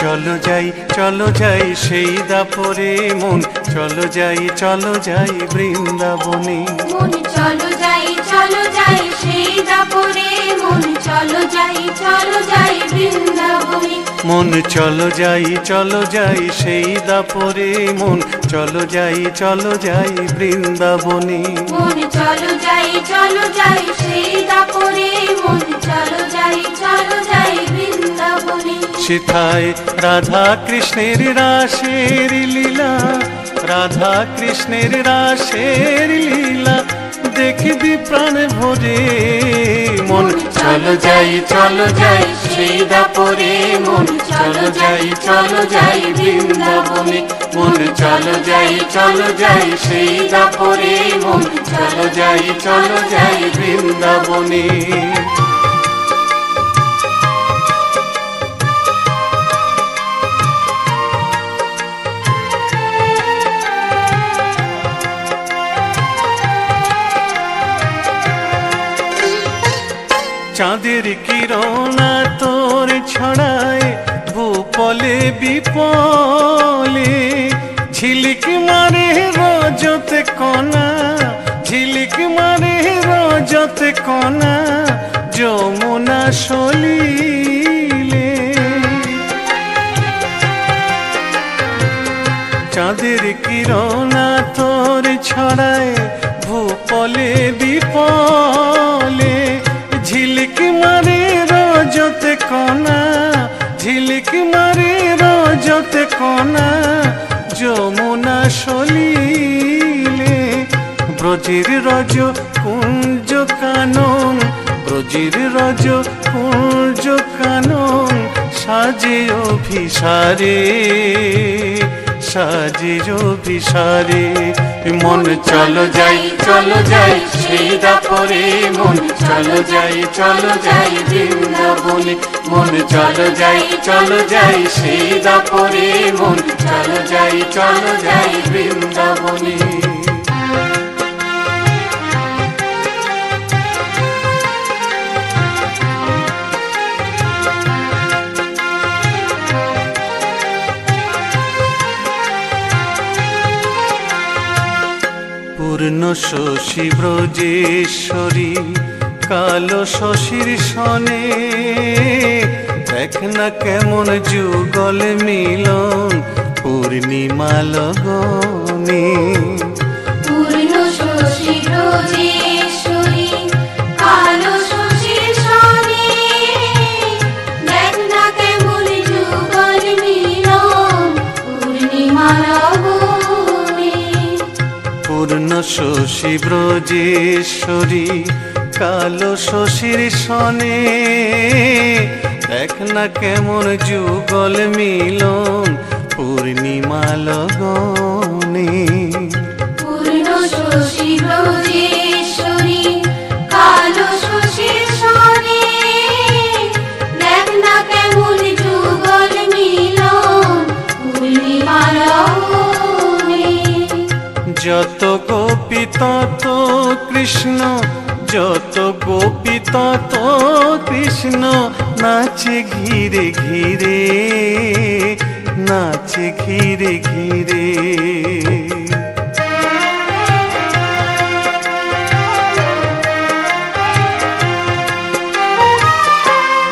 চলো যাই চলো যাই সেই দাপরে মন। চলো যাই চলো যাই বৃন্দাবনে। মন চলো যাই চলো যাই সেই দাপরে মন। চলো যাই চলো যাই বৃন্দাবনে। মন চলো যাই চলো যাই সেই দাপরে মন। চলো যাই চলো যাই বৃন্দাবনে। মন চলো যাই চলো যাই সেই দাপরে মন। চলো যাই চলো যাই বৃন্দাবনে। সেথায় রাধা কৃষ্ণের রাসের লীলা, রাধা কৃষ্ণের রাসের লীলা। দেখবি প্রাণ ভরে মন চলো যাই চলো যাই সেই দাপরে মন চলো যাই চলো যাই বৃন্দাবনে। মন চলো যাই চলো যাই সেই দাপরে মন চলো যাই চলো যাই বৃন্দাবনে। চাঁদের কিরণা তোর ছড়ায় ভূপলে বিপলে। ঝিলিক মারে রজতে কণা, ঝিলিক মারে রজতে কণা, যমুনা সলিলে। চাঁদের কিরণা তোর ছড়ায় ভূপলে বিপলে। ব্রজের রজ, কুঞ্জ কানন, ব্রজের রজ, কুঞ্জ কানন, সাজে অভিসারে সাজে অভিসারে। মন চলো যাই চলো যাই সেই দাপরে মন। চলো যাই চলো যাই, বৃন্দাবনে। মন চলো যাই চলো যাই সেই দাপরে মন। চলো যাই চলো যাই, বৃন্দাবনে। পূর্ণ শশী ব্রজেশ্বরী কালো শশীর সনে। দেখ না কেমন যুগল মিলন পূর্ণিমা লগনে। শশী ব্রজেশ্বরী কালো শশীর সনে। দেখ না কেমন যুগল মিলন পূর্ণিমা লগনে। পূর্ণ শশী ব্রজেশ্বরী কালো শশীর সনে। দেখ না কেমন যুগল মিলন পূর্ণিমা লগনে। যত তত কৃষ্ণ, যত গোপী তত কৃষ্ণ। নাচে ঘিরে ঘিরে, নাচে ঘিরে ঘিরে।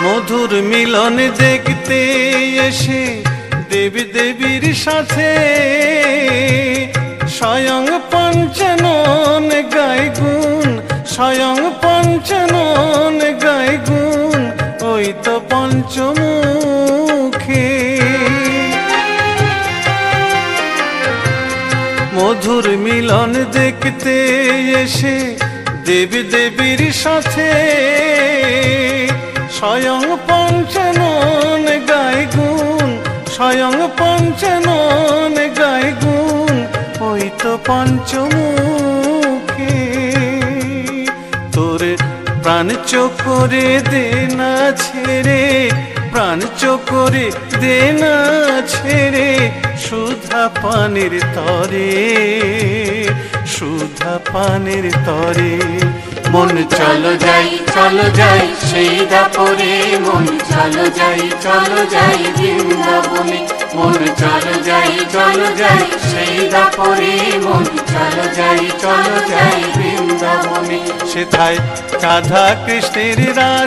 মধুর মিলন দেখতে এসে দেবী দেবীর সাথে স্বয়ং পঞ্চনন গায় গুণ, স্বয়ং পঞ্চনন গায় গুণ, ওই তো পঞ্চমুখে। মধুর মিলন দেখতে এসে দেবী দেবীর সাথে স্বয়ং পঞ্চনন গায় গুণ, স্বয়ং পঞ্চনন গায় গুণ। ওই তো পঞ্চমুখে। তোর প্রাণ চোখরে দে না ছেড়ে, প্রাণ চোখরে দে না ছেড়ে, সুধা পানের তরে, সুধা পানের তরে। মন চলো যাই চলো যাই, সেই দাপরে মন চলো যাই চলো যাই বৃন্দাবনে। মন চলো যাই চলো যাই, সেই দাপরে মন চলো যাই চলো যাই বৃন্দাবনে। সেথায় রাধা কৃষ্ণের রাস